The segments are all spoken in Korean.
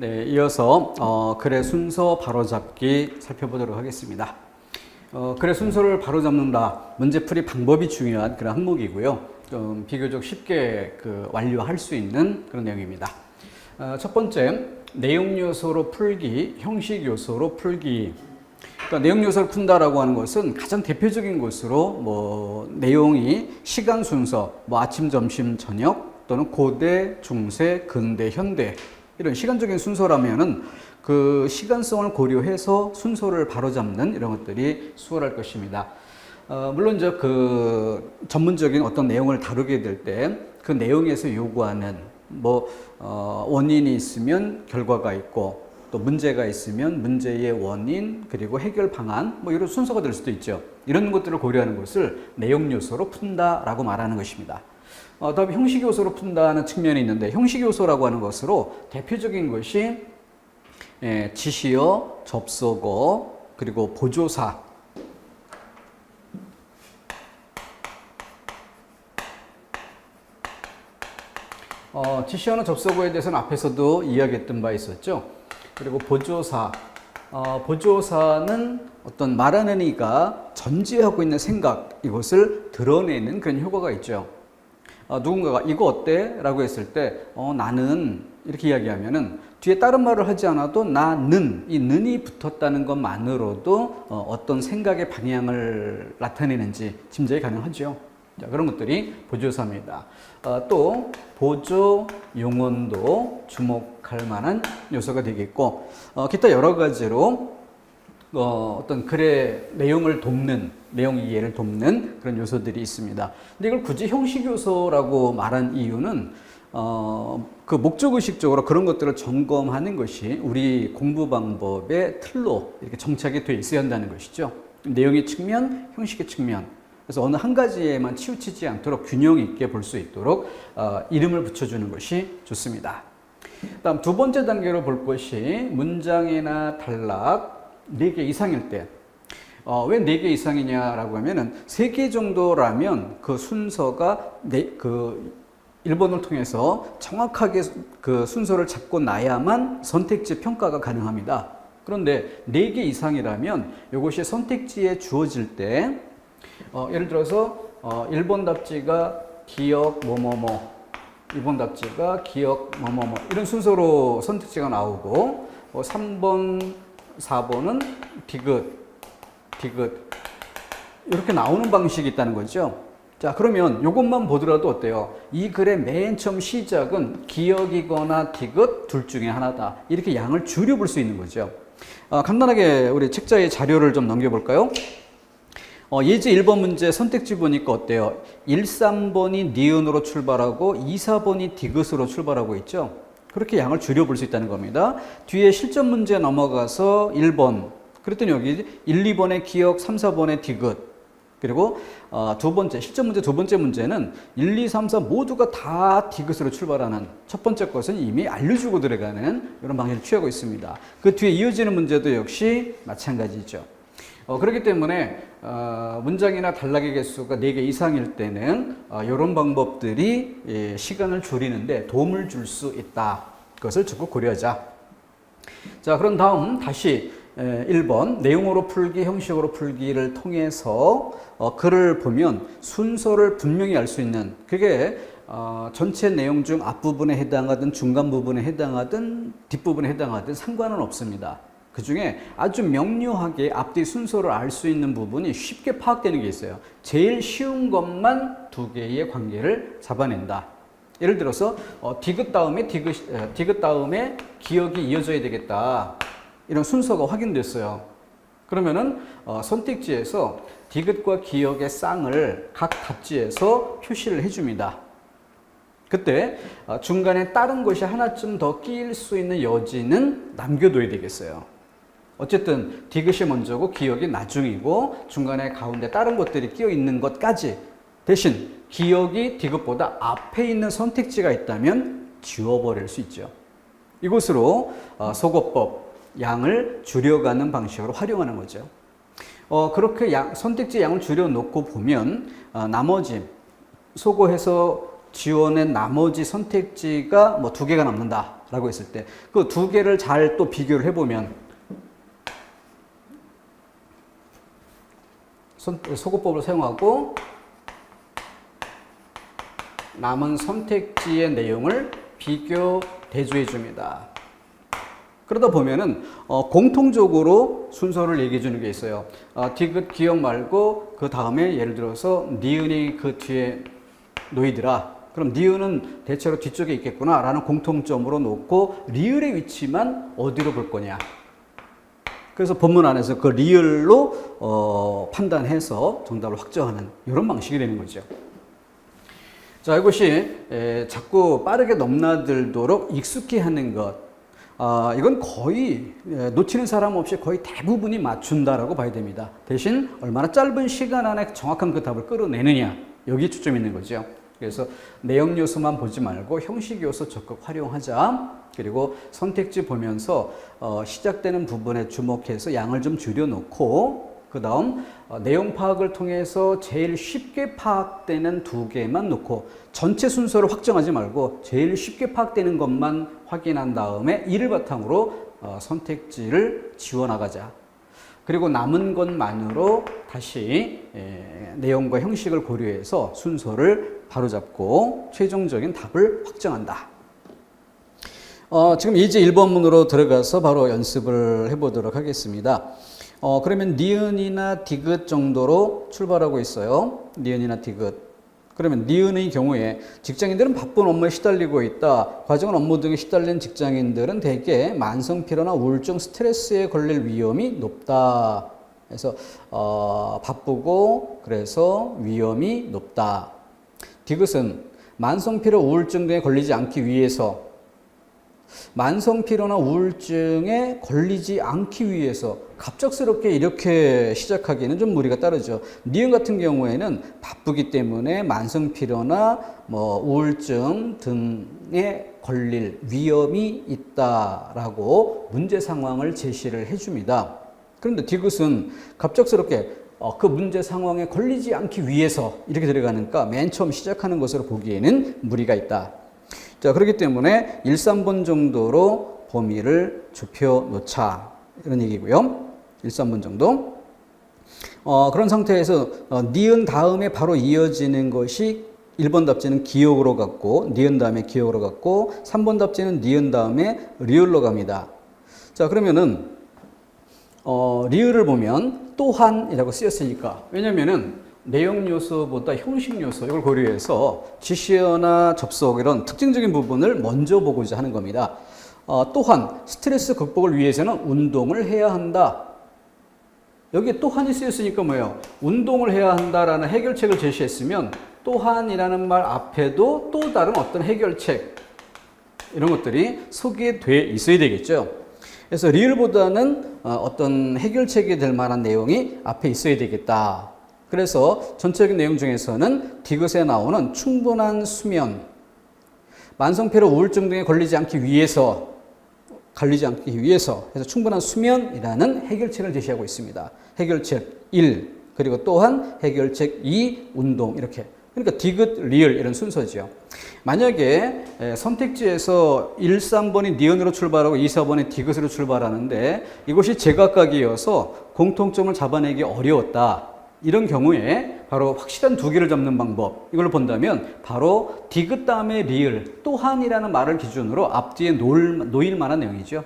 네, 이어서 어, 글의 순서 바로잡기 살펴보도록 하겠습니다. 어, 글의 순서를 바로잡는다. 문제풀이 방법이 중요한 그런 항목이고요. 좀 비교적 쉽게 그 완료할 수 있는 그런 내용입니다. 어, 첫 번째, 내용 요소로 풀기, 형식 요소로 풀기. 그러니까 내용 요소를 푼다라고 하는 것은 가장 대표적인 것으로 뭐 내용이 시간 순서, 뭐 아침, 점심, 저녁 또는 고대, 중세, 근대, 현대 이런 시간적인 순서라면은 그 시간성을 고려해서 순서를 바로잡는 이런 것들이 수월할 것입니다. 어, 물론 이제 그 전문적인 어떤 내용을 다루게 될 때 그 내용에서 요구하는 뭐 어, 원인이 있으면 결과가 있고 또 문제가 있으면 문제의 원인 그리고 해결 방안 뭐 이런 순서가 될 수도 있죠. 이런 것들을 고려하는 것을 내용 요소로 푼다라고 말하는 것입니다. 어, 다음에 형식 요소로 푼다는 측면이 있는데 형식 요소라고 하는 것으로 대표적인 것이 예, 지시어, 접속어, 그리고 보조사. 어, 지시어나 접속어에 대해서는 앞에서도 이야기했던 바 있었죠. 그리고 보조사. 어, 보조사는 어떤 말하는 이가 전제하고 있는 생각, 이것을 드러내는 그런 효과가 있죠. 어, 누군가가 이거 어때? 라고 했을 때, 어, 나는 이렇게 이야기하면은 뒤에 다른 말을 하지 않아도 나는, 이 는이 붙었다는 것만으로도 어, 어떤 생각의 방향을 나타내는지 짐작이 가능하죠. 자, 그런 것들이 보조사입니다. 어, 또 보조 용언도 주목할 만한 요소가 되겠고, 어, 기타 여러 가지로 어, 어떤 글의 내용을 돕는, 내용 이해를 돕는 그런 요소들이 있습니다. 근데 이걸 굳이 형식 요소라고 말한 이유는 어, 그 목적의식적으로 그런 것들을 점검하는 것이 우리 공부 방법의 틀로 이렇게 정착이 돼 있어야 한다는 것이죠. 내용의 측면, 형식의 측면. 그래서 어느 한 가지에만 치우치지 않도록 균형 있게 볼 수 있도록 어, 이름을 붙여주는 것이 좋습니다. 다음 두 번째 단계로 볼 것이 문장이나 단락 네개 이상일 때. 어, 왜네개 이상이냐라고 하면은 세개 정도라면 그 순서가 네, 그 1번을 통해서 정확하게 그 순서를 잡고 나야만 선택지 평가가 가능합니다. 그런데 네개 이상이라면 이것이 선택지에 주어질 때 어, 예를 들어서 어, 1번 답지가 기억 뭐뭐뭐 2번 답지가 기억 뭐뭐뭐 이런 순서로 선택지가 나오고 어, 3번 4번은 디귿 디귿 이렇게 나오는 방식이 있다는 거죠. 자, 그러면 이것만 보더라도 어때요? 이 글의 맨 처음 시작은 기억이거나 디귿 둘 중에 하나다. 이렇게 양을 줄여볼 수 있는 거죠. 어, 간단하게 우리 책자의 자료를 좀 넘겨볼까요? 어, 예제 1번 문제 선택지 보니까 어때요? 1, 3번이 니은으로 출발하고 2, 4번이 디귿으로 출발하고 있죠? 그렇게 양을 줄여볼 수 있다는 겁니다. 뒤에 실전 문제 넘어가서 1번. 그랬더니 여기 1, 2번의 기억, 3, 4번의 디귿. 그리고 어, 두 번째, 실전 문제 두 번째 문제는 1, 2, 3, 4 모두가 다 디귿으로 출발하는 첫 번째 것은 이미 알려주고 들어가는 이런 방식을 취하고 있습니다. 그 뒤에 이어지는 문제도 역시 마찬가지죠. 어, 그렇기 때문에 어, 문장이나 단락의 개수가 4개 이상일 때는 어, 이런 방법들이 예, 시간을 줄이는데 도움을 줄 수 있다. 그것을 적극 고려하자. 자, 그럼 다음 다시 에, 1번 내용으로 풀기, 형식으로 풀기를 통해서 어, 글을 보면 순서를 분명히 알 수 있는 그게 어, 전체 내용 중 앞부분에 해당하든 중간 부분에 해당하든 뒷부분에 해당하든 상관은 없습니다. 그 중에 아주 명료하게 앞뒤 순서를 알 수 있는 부분이 쉽게 파악되는 게 있어요. 제일 쉬운 것만 두 개의 관계를 잡아낸다. 예를 들어서 어, 디귿 다음에 디귿, 에, 디귿 다음에 기억이 이어져야 되겠다. 이런 순서가 확인됐어요. 그러면은 어, 선택지에서 디귿과 기억의 쌍을 각 답지에서 표시를 해줍니다. 그때 어, 중간에 다른 것이 하나쯤 더 끼일 수 있는 여지는 남겨둬야 되겠어요. 어쨌든 디귿이 먼저고 기억이 나중이고 중간에 가운데 다른 것들이 끼어 있는 것까지 대신 기억이 디귿보다 앞에 있는 선택지가 있다면 지워버릴 수 있죠. 이것으로 어, 소거법 양을 줄여가는 방식으로 활용하는 거죠. 어, 그렇게 양, 선택지 양을 줄여놓고 보면 어, 나머지 소거해서 지원의 나머지 선택지가 뭐 두 개가 남는다. 라고 했을 때 그 두 개를 잘 또 비교를 해보면 선- 소거법을 사용하고 남은 선택지의 내용을 비교 대조해 줍니다. 그러다 보면은 어, 공통적으로 순서를 얘기해 주는 게 있어요. 어, 디귿 기억 말고 그 다음에 예를 들어서 니은이 그 뒤에 놓이더라. 그럼 니은은 대체로 뒤쪽에 있겠구나라는 공통점으로 놓고 리을의 위치만 어디로 볼 거냐. 그래서 본문 안에서 그 리을로 어, 판단해서 정답을 확정하는 이런 방식이 되는 거죠. 자, 이것이 에, 자꾸 빠르게 넘나들도록 익숙해 하는 것. 아, 이건 거의 에, 놓치는 사람 없이 거의 대부분이 맞춘다라고 봐야 됩니다. 대신 얼마나 짧은 시간 안에 정확한 그 답을 끌어내느냐. 여기 초점이 있는 거죠. 그래서 내용 요소만 보지 말고 형식 요소 적극 활용하자. 그리고 선택지 보면서 어, 시작되는 부분에 주목해서 양을 좀 줄여놓고 그 다음 어, 내용 파악을 통해서 제일 쉽게 파악되는 두 개만 놓고 전체 순서를 확정하지 말고 제일 쉽게 파악되는 것만 확인한 다음에 이를 바탕으로 어, 선택지를 지워나가자. 그리고 남은 것만으로 다시 에, 내용과 형식을 고려해서 순서를 바로잡고 최종적인 답을 확정한다. 어, 지금 이제 1번문으로 들어가서 바로 연습을 해보도록 하겠습니다. 어, 그러면 니은이나 디귿 정도로 출발하고 있어요. 니은이나 디귿. 그러면 니은의 경우에 직장인들은 바쁜 업무에 시달리고 있다. 과정은 업무 등에 시달린 직장인들은 대개 만성 피로나 우울증, 스트레스에 걸릴 위험이 높다. 그래서 어, 바쁘고 그래서 위험이 높다. 디귿은 만성 피로, 우울증 등에 걸리지 않기 위해서 만성 피로나 우울증에 걸리지 않기 위해서 갑작스럽게 이렇게 시작하기에는 좀 무리가 따르죠. 니은 같은 경우에는 바쁘기 때문에 만성 피로나 뭐 우울증 등에 걸릴 위험이 있다라고 문제 상황을 제시를 해줍니다. 그런데 디귿은 갑작스럽게 어, 그 문제 상황에 걸리지 않기 위해서 이렇게 들어가니까 맨 처음 시작하는 것으로 보기에는 무리가 있다. 자, 그렇기 때문에 1, 3번 정도로 범위를 좁혀 놓자. 이런 얘기고요. 1, 3번 정도. 어, 그런 상태에서 어, 니은 다음에 바로 이어지는 것이 1번 답지는 기억으로 갔고, 니은 다음에 기억으로 갔고, 3번 답지는 니은 다음에 리을로 갑니다. 자, 그러면은, 어, 리을을 보면 또한이라고 쓰였으니까. 왜냐면은 내용 요소보다 형식 요소 이걸 고려해서 지시어나 접속 이런 특징적인 부분을 먼저 보고자 하는 겁니다. 어, 또한 스트레스 극복을 위해서는 운동을 해야 한다. 여기에 또한이 쓰였으니까 뭐예요? 운동을 해야 한다라는 해결책을 제시했으면 또한이라는 말 앞에도 또 다른 어떤 해결책 이런 것들이 소개돼 있어야 되겠죠. 그래서 리을보다는 어, 어떤 해결책이 될 만한 내용이 앞에 있어야 되겠다. 그래서 전체적인 내용 중에서는 디귿에 나오는 충분한 수면, 만성피로 우울증 등에 걸리지 않기 위해서 걸리지 않기 위해서 그래서 충분한 수면이라는 해결책을 제시하고 있습니다. 해결책 1 그리고 또한 해결책 2 운동 이렇게 그러니까 디귿 리을 이런 순서죠. 만약에 에, 선택지에서 1, 3번이 니은으로 출발하고 2, 4번이 디귿으로 출발하는데 이것이 제각각이어서 공통점을 잡아내기 어려웠다. 이런 경우에 바로 확실한 두 개를 잡는 방법 이걸 본다면 바로 디귿 다음에 리을 또한이라는 말을 기준으로 앞뒤에 놓을, 놓일 만한 내용이죠.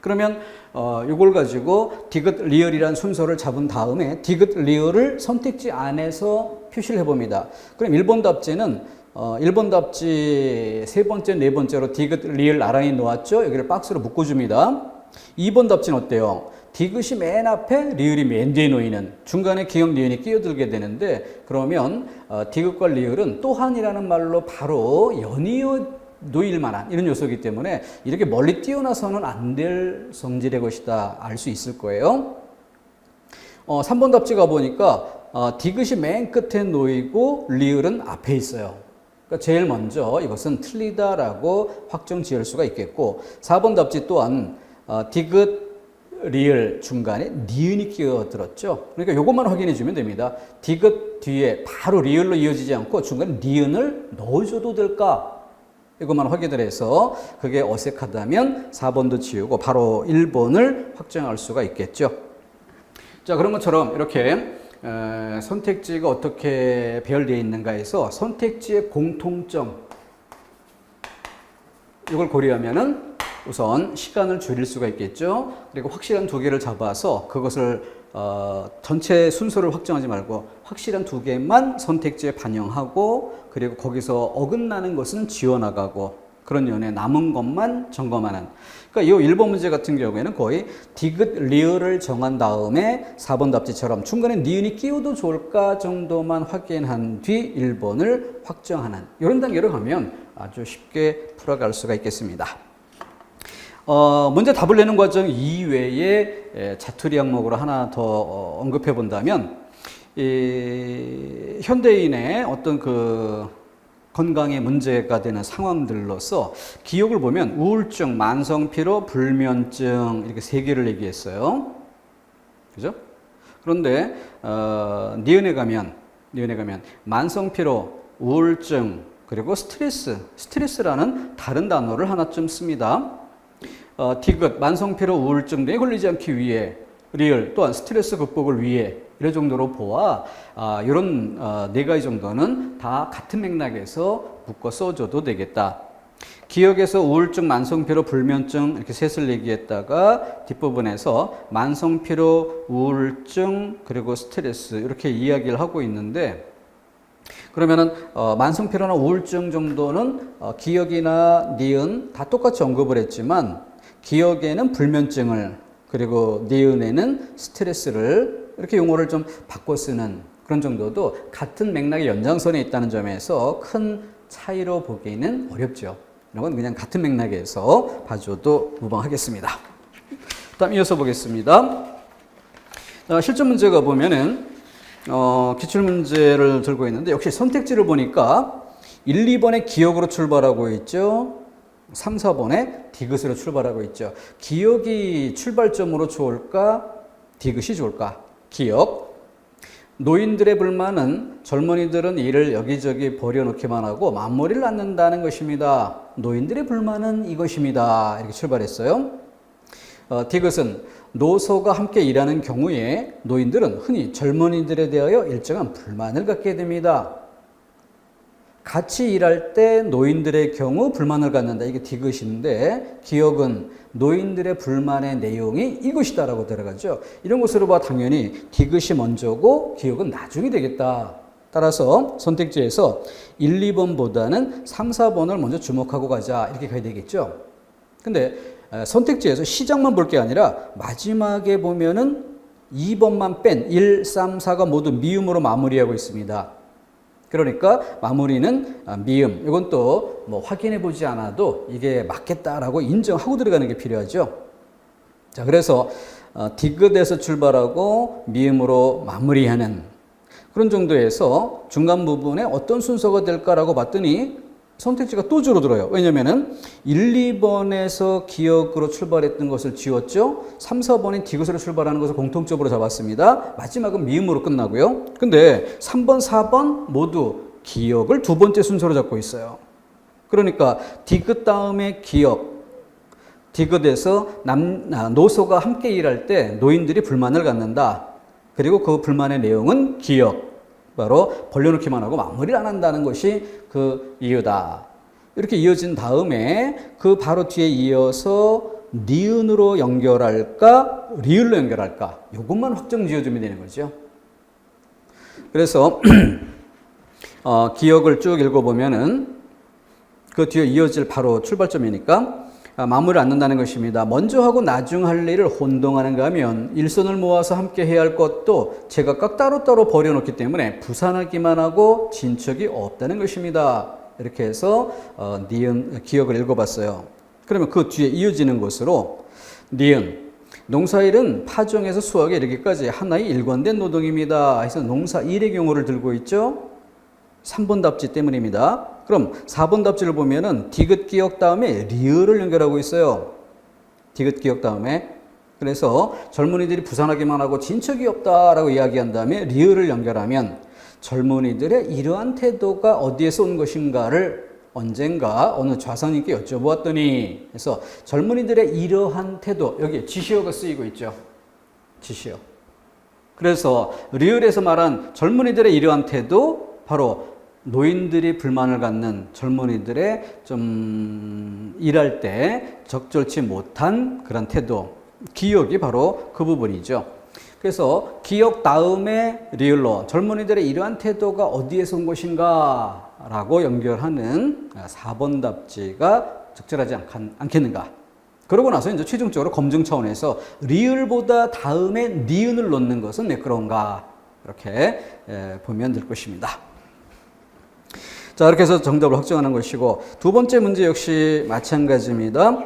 그러면 어, 이걸 가지고 디귿 리얼이란 순서를 잡은 다음에 디귿 리얼을 선택지 안에서 표시를 해봅니다. 그럼 1번 답지는 어, 1번 답지 세 번째, 네 번째로 디귿 리얼 나란히 놓았죠. 여기를 박스로 묶어줍니다. 2번 답지는 어때요? 디귿이 맨 앞에 리을이 맨 뒤에 놓이는 중간에 기억 리을이 끼어들게 되는데 그러면 어, 디귿과 리을은 또한이라는 말로 바로 연이어 놓일 만한 이런 요소이기 때문에 이렇게 멀리 뛰어나서는 안 될 성질의 것이다 알 수 있을 거예요. 어, 3번 답지 가보니까 어, 디귿이 맨 끝에 놓이고 리을은 앞에 있어요. 그러니까 제일 먼저 이것은 틀리다라고 확정 지을 수가 있겠고 4번 답지 또한 어, 디귿 리을 중간에 니은이 끼어들었죠. 그러니까 이것만 확인해 주면 됩니다. 디귿 뒤에 바로 리을로 이어지지 않고 중간에 니은을 넣어줘도 될까? 이것만 확인을 해서 그게 어색하다면 4번도 지우고 바로 1번을 확정할 수가 있겠죠. 자, 그런 것처럼 이렇게 에, 선택지가 어떻게 배열되어 있는가에서 선택지의 공통점 이걸 고려하면은 우선 시간을 줄일 수가 있겠죠. 그리고 확실한 두 개를 잡아서 그것을 어, 전체 순서를 확정하지 말고 확실한 두 개만 선택지에 반영하고 그리고 거기서 어긋나는 것은 지워나가고 그런 연에 남은 것만 점검하는. 그러니까 이 1번 문제 같은 경우에는 거의 디귿 리을을 정한 다음에 4번 답지처럼 중간에 니은이 끼워도 좋을까 정도만 확인한 뒤 1번을 확정하는 이런 단계로 가면 아주 쉽게 풀어갈 수가 있겠습니다. 어, 문제 답을 내는 과정 이외에 에, 자투리 항목으로 하나 더 어, 언급해 본다면 이 현대인의 어떤 그 건강에 문제가 되는 상황들로서 기억을 보면 우울증, 만성피로, 불면증 이렇게 세 개를 얘기했어요. 그죠? 그런데 어, 니은에 가면 니은에 가면 만성피로, 우울증 그리고 스트레스, 스트레스라는 다른 단어를 하나쯤 씁니다. 어, 디귿, 만성피로, 우울증 등에 걸리지 않기 위해 리을 또한 스트레스 극복을 위해 이런 정도로 보아 아, 이런 어, 네 가지 정도는 다 같은 맥락에서 묶어 써줘도 되겠다. 기억에서 우울증, 만성피로, 불면증 이렇게 셋을 얘기했다가 뒷부분에서 만성피로, 우울증 그리고 스트레스 이렇게 이야기를 하고 있는데 그러면은 어, 만성피로나 우울증 정도는 어, 기억이나 니은 다 똑같이 언급을 했지만 기억에는 불면증을 그리고 니은에는 스트레스를 이렇게 용어를 좀 바꿔 쓰는 그런 정도도 같은 맥락의 연장선에 있다는 점에서 큰 차이로 보기는 어렵죠. 이런 건 그냥 같은 맥락에서 봐줘도 무방하겠습니다. 다음 이어서 보겠습니다. 자, 실전 문제가 보면은 어, 기출 문제를 들고 있는데 역시 선택지를 보니까 1, 2번에 기억으로 출발하고 있죠. 3, 4번에 디귿으로 출발하고 있죠. 기억이 출발점으로 좋을까? 디귿이 좋을까? 기억. 노인들의 불만은 젊은이들은 일을 여기저기 버려놓기만 하고 맞머리를 않는다는 것입니다. 노인들의 불만은 이것입니다. 이렇게 출발했어요. 어, 디귿은 노소가 함께 일하는 경우에 노인들은 흔히 젊은이들에 대하여 일정한 불만을 갖게 됩니다. 같이 일할 때 노인들의 경우 불만을 갖는다. 이게 디귿인데 기억은 노인들의 불만의 내용이 이것이다라고 들어가죠. 이런 것으로 봐 당연히 디귿이 먼저고 기억은 나중이 되겠다. 따라서 선택지에서 1, 2번보다는 3, 4번을 먼저 주목하고 가자. 이렇게 가야 되겠죠. 근데 선택지에서 시작만 볼 게 아니라 마지막에 보면은 2번만 뺀 1, 3, 4가 모두 미음으로 마무리하고 있습니다. 그러니까 마무리는 아, 미음. 이건 또 뭐 확인해 보지 않아도 이게 맞겠다라고 인정하고 들어가는 게 필요하죠. 자, 그래서 어, 디귿에서 출발하고 미음으로 마무리하는 그런 정도에서 중간 부분에 어떤 순서가 될까라고 봤더니 선택지가 또 줄어들어요. 왜냐면은 1, 2번에서 기억으로 출발했던 것을 지웠죠. 3, 4번인 디귿으로 출발하는 것을 공통적으로 잡았습니다. 마지막은 미음으로 끝나고요. 근데 3번, 4번 모두 기억을 두 번째 순서로 잡고 있어요. 그러니까 디귿 다음에 기억, 디귿에서 남, 아, 노소가 함께 일할 때 노인들이 불만을 갖는다. 그리고 그 불만의 내용은 기억. 바로 벌려놓기만 하고 마무리를 안 한다는 것이 그 이유다. 이렇게 이어진 다음에 그 바로 뒤에 이어서 니은으로 연결할까, 리을로 연결할까. 이것만 확정 지어주면 되는 거죠. 그래서 어, 기억을 쭉 읽어보면은 그 뒤에 이어질 바로 출발점이니까 아, 마무리를 않는다는 것입니다. 먼저 하고 나중 할 일을 혼동하는가 하면 일손을 모아서 함께 해야 할 것도 제각각 따로따로 버려놓기 때문에 부산하기만 하고 진척이 없다는 것입니다. 이렇게 해서 어, 니은 기억을 읽어봤어요. 그러면 그 뒤에 이어지는 것으로 니은 농사일은 파종에서 수확에 이르기까지 하나의 일관된 노동입니다. 해서 농사 일의 경우를 들고 있죠. 3번 답지 때문입니다. 그럼 4번 답지를 보면은 디귿 기억 다음에 리을을 연결하고 있어요. 디귿 기억 다음에. 그래서 젊은이들이 부산하기만 하고 진척이 없다라고 이야기한 다음에 리을을 연결하면 젊은이들의 이러한 태도가 어디에서 온 것인가를 언젠가 어느 좌선님께 여쭤보았더니 그래서 젊은이들의 이러한 태도 여기 지시어가 쓰이고 있죠. 지시어. 그래서 리을에서 말한 젊은이들의 이러한 태도 바로 노인들이 불만을 갖는 젊은이들의 좀 일할 때 적절치 못한 그런 태도 기억이 바로 그 부분이죠. 그래서 기억 다음에 리을로 젊은이들의 이러한 태도가 어디에서 온 것인가 라고 연결하는 4번 답지가 적절하지 않, 않겠는가. 그러고 나서 이제 최종적으로 검증 차원에서 리을보다 다음에 니은을 놓는 것은 매끄러운가. 이렇게 예, 보면 될 것입니다. 자, 이렇게 해서 정답을 확정하는 것이고, 두 번째 문제 역시 마찬가지입니다.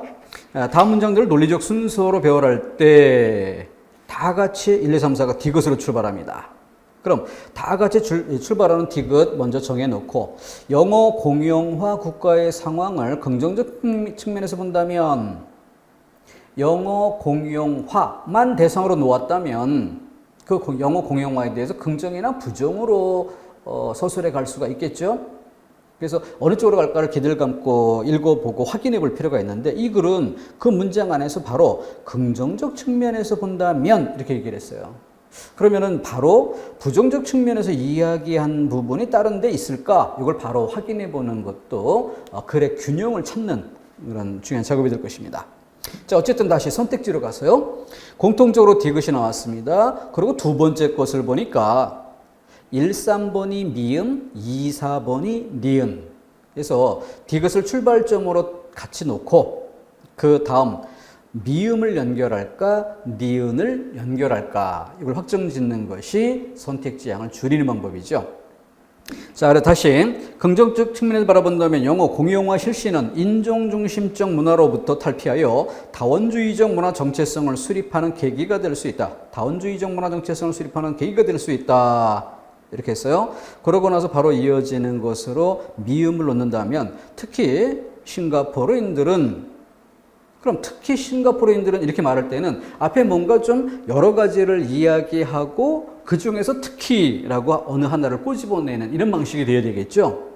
아, 다음 문장들을 논리적 순서로 배열할 때, 다 같이 1, 2, 3, 4가 디귿으로 출발합니다. 그럼 다 같이 출, 출발하는 디귿 먼저 정해놓고, 영어 공용화 국가의 상황을 긍정적 측면에서 본다면, 영어 공용화만 대상으로 놓았다면, 그 영어 공용화에 대해서 긍정이나 부정으로 어, 서술해 갈 수가 있겠죠? 그래서 어느 쪽으로 갈까를 기대를 감고 읽어보고 확인해 볼 필요가 있는데 이 글은 그 문장 안에서 바로 긍정적 측면에서 본다면 이렇게 얘기를 했어요. 그러면은 바로 부정적 측면에서 이야기한 부분이 다른 데 있을까? 이걸 바로 확인해 보는 것도 어, 글의 균형을 찾는 그런 중요한 작업이 될 것입니다. 자, 어쨌든 다시 선택지로 가서요. 공통적으로 디귿이 나왔습니다. 그리고 두 번째 것을 보니까 1, 3번이 미음, 2, 4번이 니은. 그래서 디귿을 출발점으로 같이 놓고 그 다음 미음을 연결할까, 니은을 연결할까 이걸 확정 짓는 것이 선택지 양을 줄이는 방법이죠. 자, 그래 다시 긍정적 측면에서 바라본다면 영어 공용화 실시는 인종 중심적 문화로부터 탈피하여 다원주의적 문화 정체성을 수립하는 계기가 될 수 있다. 다원주의적 문화 정체성을 수립하는 계기가 될 수 있다. 이렇게 했어요. 그러고 나서 바로 이어지는 것으로 미음을 넣는다면 특히 싱가포르인들은 그럼 특히 싱가포르인들은 이렇게 말할 때는 앞에 뭔가 좀 여러 가지를 이야기하고 그 중에서 특히라고 어느 하나를 꼬집어내는 이런 방식이 되어야 되겠죠.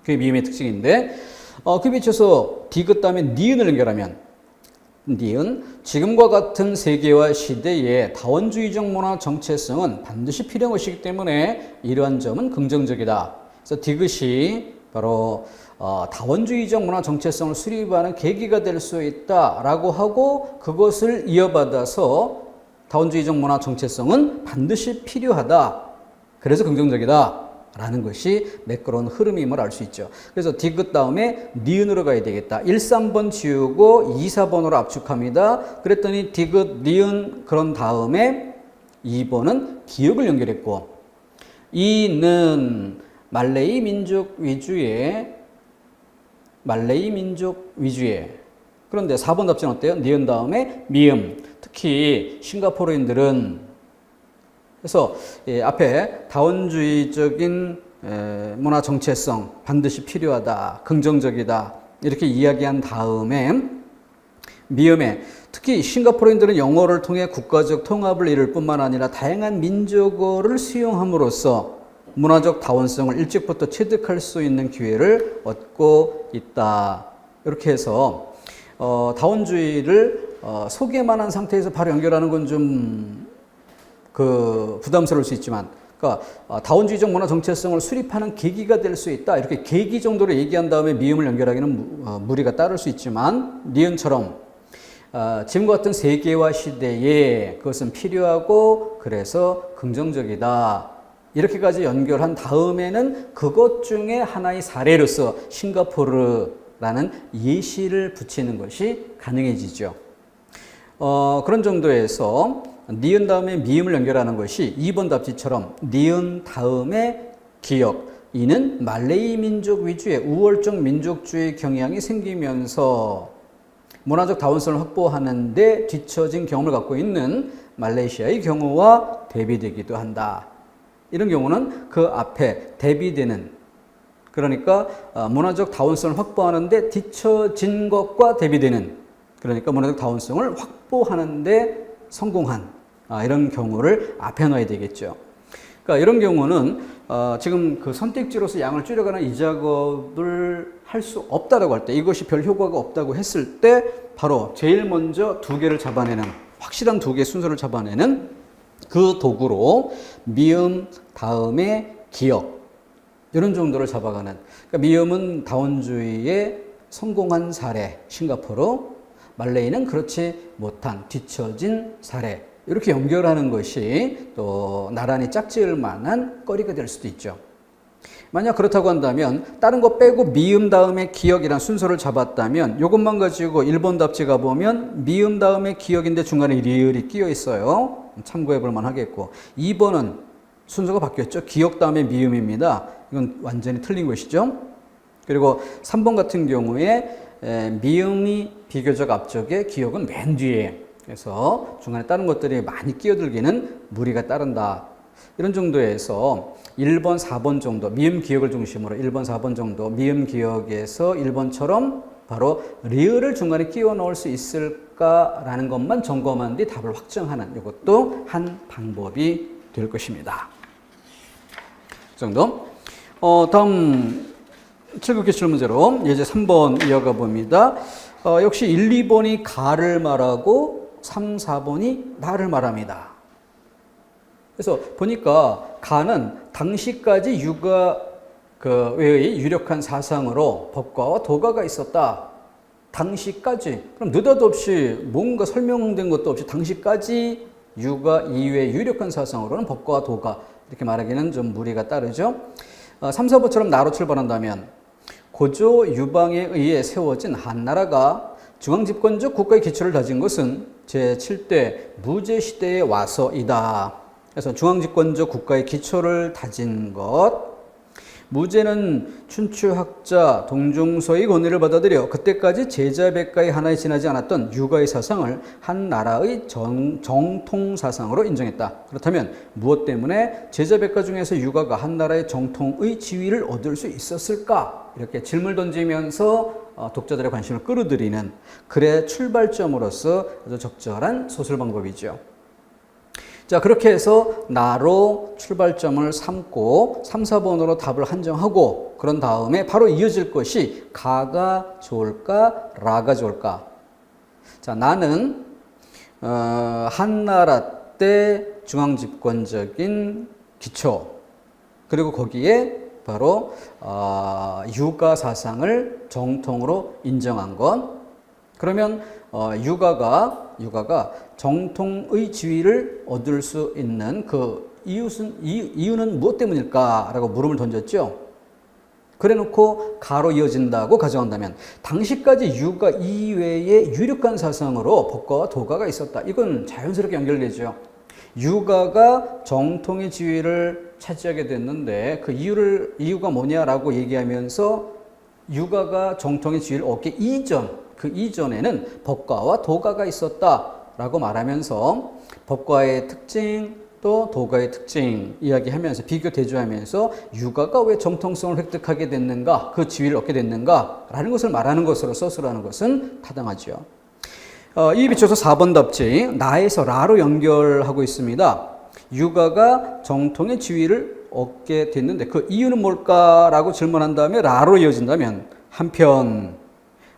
그게 미음의 특징인데 어, 그 비춰서 디귿 다음에 니은을 연결하면 니은 지금과 같은 세계와 시대의 다원주의적 문화 정체성은 반드시 필요한 것이기 때문에 이러한 점은 긍정적이다. 그래서 디귿이 바로 어, 다원주의적 문화 정체성을 수립하는 계기가 될 수 있다라고 하고 그것을 이어받아서 다원주의적 문화 정체성은 반드시 필요하다. 그래서 긍정적이다. 라는 것이 매끄러운 흐름임을 알 수 있죠. 그래서 디귿 다음에 니은으로 가야 되겠다. 1, 3번 지우고 2, 4번으로 압축합니다. 그랬더니 디귿, 니은 그런 다음에 2번은 기억을 연결했고 이는 말레이 민족 위주의 말레이 민족 위주의 그런데 4번 답지는 어때요? 니은 다음에 미음 특히 싱가포르인들은 그래서 예, 앞에 다원주의적인 에, 문화 정체성 반드시 필요하다, 긍정적이다 이렇게 이야기한 다음에 미음에 특히 싱가포르인들은 영어를 통해 국가적 통합을 이룰 뿐만 아니라 다양한 민족어를 수용함으로써 문화적 다원성을 일찍부터 체득할 수 있는 기회를 얻고 있다. 이렇게 해서 어, 다원주의를 어, 소개만 한 상태에서 바로 연결하는 건 좀 그 부담스러울 수 있지만 그러니까 어, 다원주의적 문화 정체성을 수립하는 계기가 될 수 있다. 이렇게 계기 정도로 얘기한 다음에 미음을 연결하기는 무, 어, 무리가 따를 수 있지만 니은처럼 어, 지금과 같은 세계화 시대에 그것은 필요하고 그래서 긍정적이다. 이렇게까지 연결한 다음에는 그것 중에 하나의 사례로서 싱가포르라는 예시를 붙이는 것이 가능해지죠. 어, 그런 정도에서 니은 다음에 미음을 연결하는 것이 2번 답지처럼 니은 다음에 기억. 이는 말레이 민족 위주의 우월적 민족주의 경향이 생기면서 문화적 다원성을 확보하는 데 뒤처진 경험을 갖고 있는 말레이시아의 경우와 대비되기도 한다. 이런 경우는 그 앞에 대비되는 그러니까 어, 문화적 다원성을 확보하는 데 뒤처진 것과 대비되는 그러니까 문화적 다원성을 확보하는 데 성공한 아, 이런 경우를 앞에 놔야 되겠죠. 그러니까 이런 경우는 어, 지금 그 선택지로서 양을 줄여가는 이 작업을 할 수 없다라고 할 때 이것이 별 효과가 없다고 했을 때 바로 제일 먼저 두 개를 잡아내는 확실한 두 개의 순서를 잡아내는 그 도구로 미음 다음에 기억 이런 정도를 잡아가는 그러니까 미음은 다원주의의 성공한 사례 싱가포르 말레이는 그렇지 못한 뒤처진 사례 이렇게 연결하는 것이 또 나란히 짝지을 만한 거리가 될 수도 있죠. 만약 그렇다고 한다면 다른 거 빼고 미음 다음에 기억이란 순서를 잡았다면 이것만 가지고 1번 답지 가보면 미음 다음에 기억인데 중간에 리을이 끼어 있어요. 참고해 볼 만 하겠고 2번은 순서가 바뀌었죠. 기억 다음에 미음입니다. 이건 완전히 틀린 것이죠. 그리고 3번 같은 경우에 에, 미음이 비교적 앞쪽에 기억은 맨 뒤에 그래서 중간에 다른 것들이 많이 끼어들기는 무리가 따른다. 이런 정도에서 1번, 4번 정도, 미음 기억을 중심으로 1번, 4번 정도, 미음 기억에서 1번처럼 바로 리을을 중간에 끼워 넣을 수 있을까라는 것만 점검한 뒤 답을 확정하는 이것도 한 방법이 될 것입니다. 그 정도. 어, 다음 7급 기출 문제로 예제 3번 이어가 봅니다. 어, 역시 1, 2번이 가를 말하고 3, 4번이 나를 말합니다. 그래서 보니까 가는 당시까지 육아 그 외의 유력한 사상으로 법과와 도가가 있었다. 당시까지 그럼 느닷없이 뭔가 설명된 것도 없이 당시까지 육아 이외의 유력한 사상으로는 법과 도가 이렇게 말하기는 좀 무리가 따르죠. 어, 3, 4부처럼 나로 출발한다면 고조 유방에 의해 세워진 한나라가 중앙집권적 국가의 기초를 다진 것은 제7대 무제시대에 와서이다. 그래서 중앙집권적 국가의 기초를 다진 것. 무제는 춘추학자 동종서의 권위를 받아들여 그때까지 제자백가의 하나에 지나지 않았던 육아의 사상을 한 나라의 정, 정통 사상으로 인정했다. 그렇다면 무엇 때문에 제자백가 중에서 육아가 한 나라의 정통의 지위를 얻을 수 있었을까? 이렇게 질문을 던지면서 어, 독자들의 관심을 끌어들이는 글의 출발점으로서 아주 적절한 소설 방법이죠. 자, 그렇게 해서 나로 출발점을 삼고 3, 4번으로 답을 한정하고 그런 다음에 바로 이어질 것이 가가 좋을까, 라가 좋을까. 자, 나는 어, 한나라 때 중앙집권적인 기초 그리고 거기에 바로 어, 육아 사상을 정통으로 인정한 것. 그러면 어, 육아가 육아가 정통의 지위를 얻을 수 있는 그 이유는 이유는 무엇 때문일까라고 물음을 던졌죠. 그래놓고 가로 이어진다고 가정한다면 당시까지 육아 이외의 유력한 사상으로 법과와 도가가 있었다. 이건 자연스럽게 연결되죠. 육아가 정통의 지위를 차지하게 됐는데 그 이유를 이유가 뭐냐라고 얘기하면서 육아가 정통의 지위를 얻기 이전 그 이전에는 법과와 도가가 있었다라고 말하면서 법과의 특징 또 도가의 특징 이야기하면서 비교 대조하면서 육아가 왜 정통성을 획득하게 됐는가 그 지위를 얻게 됐는가라는 것을 말하는 것으로 서술하는 것은 타당하죠. 어, 이 비춰서 4번 답지 나에서 라로 연결하고 있습니다. 육아가 정통의 지위를 얻게 됐는데 그 이유는 뭘까라고 질문한 다음에 라로 이어진다면 한편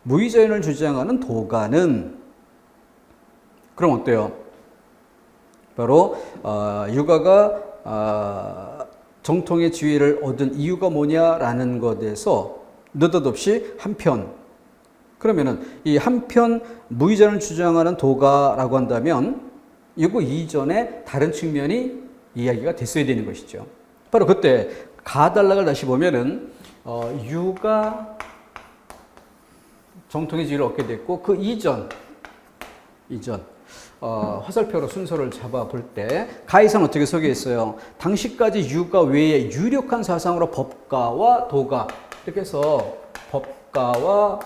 무의자연을 주장하는 도가는 그럼 어때요? 바로 어, 육아가 어, 정통의 지위를 얻은 이유가 뭐냐라는 것에서 느닷없이 한편 그러면은 이 한편 무의자를 주장하는 도가라고 한다면 이거 이전에 다른 측면이 이야기가 됐어야 되는 것이죠. 바로 그때 가달락을 다시 보면은 어, 유가 정통의 지위를 얻게 됐고 그 이전 이전 어, 화살표로 순서를 잡아볼 때 가이사는 어떻게 소개 있어요? 당시까지 유가 외에 유력한 사상으로 법가와 도가 이렇게 해서 법가와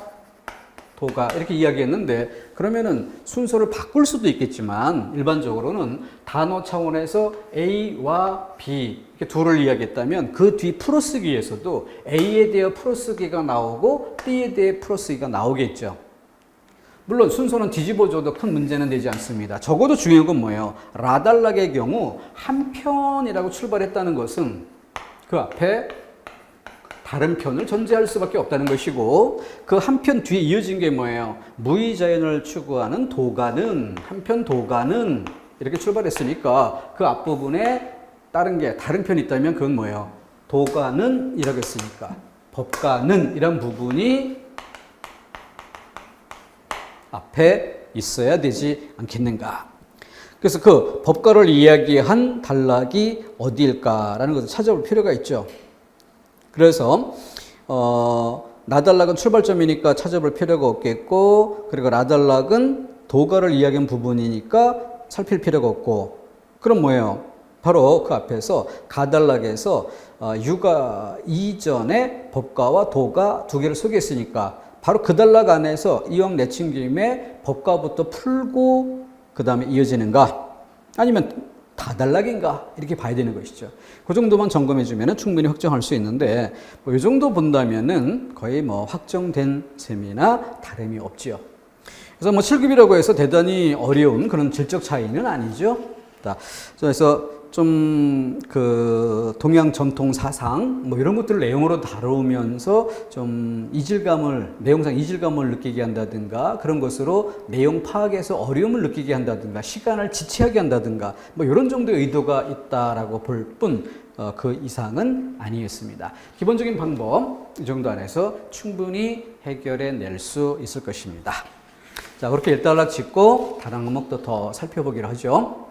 도가 이렇게 이야기했는데 그러면은 순서를 바꿀 수도 있겠지만 일반적으로는 단어 차원에서 A와 B 이렇게 둘을 이야기했다면 그 뒤 풀어쓰기에서도 A에 대해 풀어쓰기가 나오고 B에 대해 풀어쓰기가 나오겠죠. 물론 순서는 뒤집어줘도 큰 문제는 되지 않습니다. 적어도 중요한 건 뭐예요? 라달락의 경우 한 편이라고 출발했다는 것은 그 앞에 다른 편을 전제할 수밖에 없다는 것이고 그 한 편 뒤에 이어진 게 뭐예요? 무의자연을 추구하는 도가는 한편 도가는 이렇게 출발했으니까 그 앞부분에 다른 게 다른 편이 있다면 그건 뭐예요? 도가는 이라고 했으니까 법가는 이런 부분이 앞에 있어야 되지 않겠는가? 그래서 그 법가를 이야기한 단락이 어디일까라는 것을 찾아볼 필요가 있죠. 그래서 어, 나달락은 출발점이니까 찾아볼 필요가 없겠고 그리고 라달락은 도가를 이야기한 부분이니까 살필 필요가 없고 그럼 뭐예요? 바로 그 앞에서 가달락에서 어, 육아 이전에 법가와 도가 두 개를 소개했으니까 바로 그 단락 안에서 이왕 내친 김에 법가부터 풀고 그 다음에 이어지는가 아니면 다단락인가 이렇게 봐야 되는 것이죠. 그 정도만 점검해 주면 충분히 확정할 수 있는데 뭐 이 정도 본다면은 거의 뭐 확정된 셈이나 다름이 없지요. 그래서 뭐 7급이라고 해서 대단히 어려운 그런 질적 차이는 아니죠. 자, 그래서 좀 그 동양 전통 사상 뭐 이런 것들을 내용으로 다루면서 좀 이질감을 내용상 이질감을 느끼게 한다든가 그런 것으로 내용 파악에서 어려움을 느끼게 한다든가 시간을 지체하게 한다든가 뭐 이런 정도의 의도가 있다라고 볼뿐 어, 그 이상은 아니었습니다. 기본적인 방법 이 정도 안에서 충분히 해결해 낼 수 있을 것입니다. 자, 그렇게 일단락 짚고 다른 항목도 더 살펴보기로 하죠.